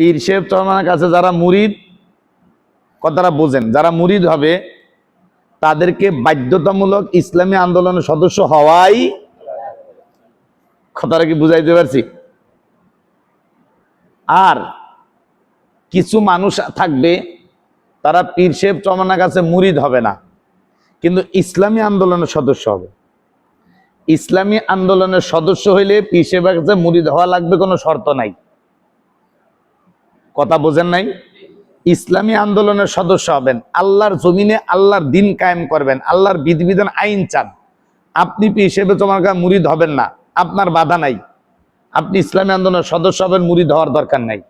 পীর শেখ চরমানের কাছে যারা মুরিদ, কথাটা বোঝেন, যারা মুরিদ হবে, তাদেরকে বাধ্যতামূলক ইসলামী আন্দোলনের সদস্য হওয়াই কথাটা কি বুঝাইতে পারছি? আর কিছু মানুষ থাকবে, তারা পীর শেখ চরমানের কাছে মুরিদ হবে না, কিন্তু ইসলামী আন্দোলনের সদস্য হবে। ইসলামী আন্দোলনের সদস্য হইলে পীর সাহেবের কাছে মুরিদ হওয়া লাগবে কোনো শর্ত নাই। কথা বোঝেন নাই? ইসলামী আন্দোলনের সদস্য হবেন। আল্লাহর জমিনে আল্লাহর দিন কায়েম করবেন। আল্লাহর বিধিবিধান, আইন চান। আপনি হিসেবে তোমার কাছে মুরিদ হবেন না। আপনার বাধা নাই। আপনি ইসলামী আন্দোলনের সদস্য হবেন মুরিদ হওয়ার দরকার নাই।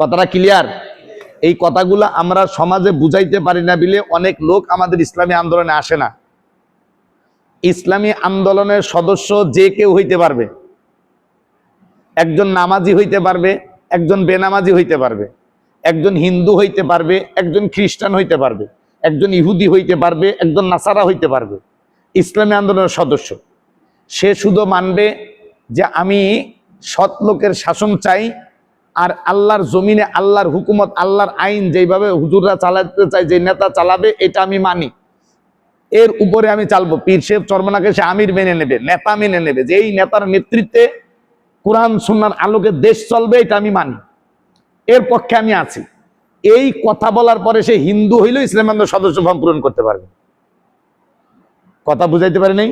কথাটা ক্লিয়ার এই কথাগুলো আমরা সমাজে বুঝাইতে পারি না বলে অনেক লোক আমাদের ইসলামী আন্দোলনে আসে না। ইসলামী আন্দোলনের সদস্য যে কেউ হইতে পারবে। একজন নামাজি হইতে পারবে। একজন বেনামাজি হইতে পারবে, একজন হিন্দু হইতে পারবে, একজন খ্রিস্টান হইতে পারবে, একজন ইহুদি হইতে পারবে, একজন নাসারা হইতে পারবে। ইসলামী আন্দোলনের সদস্য। সে শুধু মানবে যে আমি সৎ লোকের শাসন চাই আর আল্লাহর জমিনে আল্লাহর হুকুমত, আল্লাহর আইন যেভাবে হুজুররা চালাতে চায়, যে নেতা চালাবে, এটা আমি মানি। এর উপরে আমি চালবো। পীর শেখ চর্মনাকে সে আমির মেনে নেবে, নেতা মেনে নেবে। যে এই নেতার নেতৃত্বে কোরআন সুন্নার আলোকে দেশ চলবে, এটা আমি মানি। এর পক্ষে আমি আছি। এই কথা বলার পরে সে হিন্দু হইলেও ইসলাম আন্দোলনের সদস্য ফর্ম পূরণ করতে পারবে। কথা বুঝাইতে পারে নাই?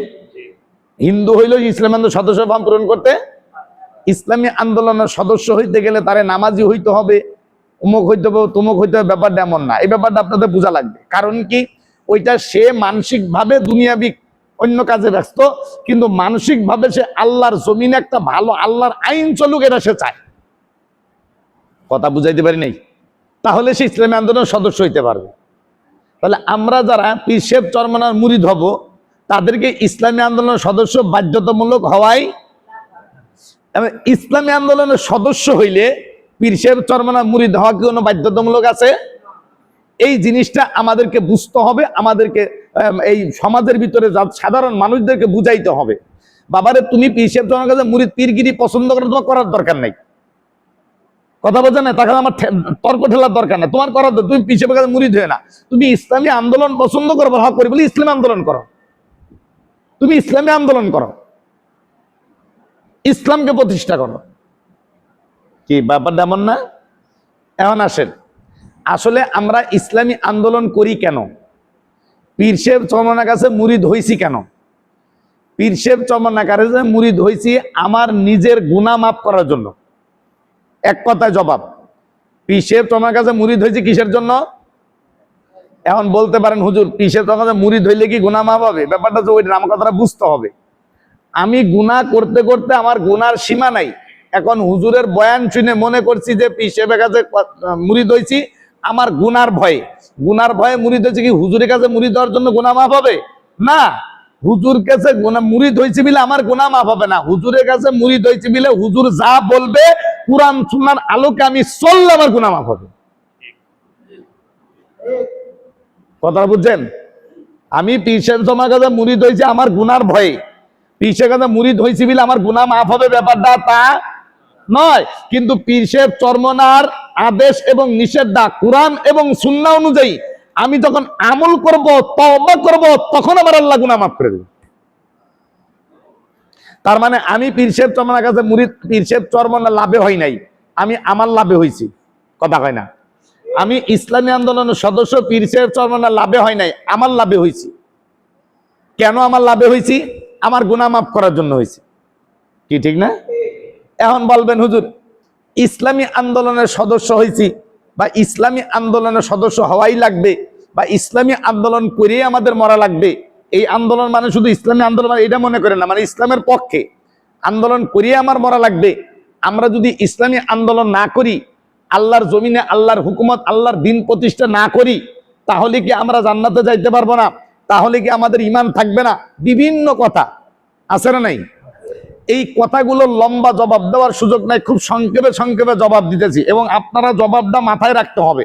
হিন্দু হইলেও ইসলাম আন্দোলন সদস্য ফর্ম পূরণ করতে ইসলামী আন্দোলনের সদস্য হইতে গেলে তারে নামাজি হইতে হবে, উমুক হইতে হবে, তমুক হইতে হবে, ব্যাপারটা এমন না। এই ব্যাপারটা আপনাদের বোঝা লাগবে। কারণ কি? ওইটা সে মানসিক ভাবে দুনিয়াবি অন্য কাজে ব্যস্ত কিন্তু মানসিক ভাবে সে আল্লাহর জমিনে একটা ভালো আল্লাহর আইন চলুক এটা সে চায়। কথা বুঝাইতে পারি নাই? তাহলে সে ইসলামী আন্দোলনের সদস্য হইতে পারবে। তাহলে আমরা যারা পিসেব চরমনার মুরিদ হব তাদেরকে ইসলামী আন্দোলনের সদস্য বাধ্যতামূলক হওয়াই ইসলামী আন্দোলনের সদস্য হইলে পীর সাহেব চরমনা হওয়া কি কোনো বাধ্যতামূলক আছে? এই জিনিসটা আমাদেরকে বুঝতে হবে আমাদেরকে আম, এই সমাজের ভিতরে সাধারণ মানুষদেরকে বুঝাইতে হবে। বাবারে, তুমি পীর তোমার কাছে মুরিদ পীরগিরি পছন্দ করে তোমার করার দরকার নাই। কথা বোঝা না? তাকে আমার তর্ক ঠেলার দরকার নাই তোমার করার তুমি পিছিয়ে কাছে মুড়ি হয়ে না। তুমি ইসলামী আন্দোলন পছন্দ করো হক করি বলে ইসলামী আন্দোলন করো। তুমি ইসলামী আন্দোলন করো। ইসলামকে প্রতিষ্ঠা করো। কি ব্যাপারটা এমন না? এমন আসেন। আসলে আমরা ইসলামী আন্দোলন করি কেন? পীর সাহেব চমনার কাছে মুরিদ হইছি কেন? পীর সাহেব চমনার কাছে মুরিদ হইছি আমার নিজের গুণা মাফ করার জন্য। এক কথায় জবাব পীর সাহেব চমনার কাছে মুরিদ হয়েছে কিসের জন্য? এখন বলতে পারেন, হুজুর পীর সাহেব চমনার কাছে মুরিদ হইলে কি গুণা মাফ হবে? ব্যাপারটা তো ওই আমার কথাটা বুঝতে হবে। আমি গুনাহ করতে করতে আমার গুনার সীমা নাই। এখন হুজুরের বয়ান শুনে মনে করছি যে পিসেবের কাছে মুড়ি দইছি আমার গুনার ভয়ে। গুনার ভয়ে মুড়ি দইছি কি? হুজুরের কাছে মুড়ি দেওয়ার জন্য গুনাহ মাফ হবে? না। হুজুর কাছে মুড়ি দইছি বিলে আমার গুনাহ মাফ হবে না। হুজুরের কাছে মুড়ি দইছি বিলে হুজুর যা বলবে, কোরআন সুন্নাহর আলোকে আমি চললে আমার গুনাহ মাফ হবে। কথা বুঝছেন? আমি পিসেব তোমার কাছে মুড়ি দইছি আমার গুনার ভয়ে। পিসের কাছে মুড়ি ধইছি বিলে আমার গুনাহ মাফ হবে ব্যাপারটা তা নয়। কিন্তু সাহেব চর্মনার আদেশ এবং নিষেধা কোরআন এবং সুন্নাহ অনুযায়ী আমি যখন আমল করব, তওবা করব, তখন আমার আল্লাহ গুনাহ মাফ করে দেবে। তার মানে আমি পীর সাহেব চর্মনার কাছে মুরিদ পীর সাহেব চর্মনা লাভে হয় নাই। আমি আমার লাভে হইছি কথা কয় না। আমি ইসলামী আন্দোলনের সদস্য পীর সাহেব চর্মনা লাভে হয় নাই, আমার লাভে হইছি কেন আমার লাভে হয়েছি? আমার গুনাহ মাফ করার জন্য হয়েছে। কি ঠিক না? এখন বলবেন হুজুর ইসলামী আন্দোলনের সদস্য হয়েছি বা ইসলামী আন্দোলনের সদস্য হওয়াই লাগবে বা ইসলামী আন্দোলন করেই আমাদের মরা লাগবে। এই আন্দোলন মানে শুধু ইসলামী আন্দোলন মানে এটা মনে করেন না মানে ইসলামের পক্ষে আন্দোলন করিয়ে আমার মরা লাগবে। আমরা যদি ইসলামী আন্দোলন না করি, আল্লাহর জমিনে আল্লাহর হুকুমত, আল্লাহর দিন প্রতিষ্ঠা না করি, তাহলে কি আমরা জান্নাতে যাইতে পারব না? তাহলে কি আমাদের ইমান থাকবে না? বিভিন্ন কথা। আছে না নাই? এই কথাগুলো লম্বা জবাব দেওয়ার সুযোগ নাই, খুব সংক্ষেপে সংক্ষেপে জবাব দিতেছি এবং আপনারা জবাবটা মাথায় রাখতে হবে।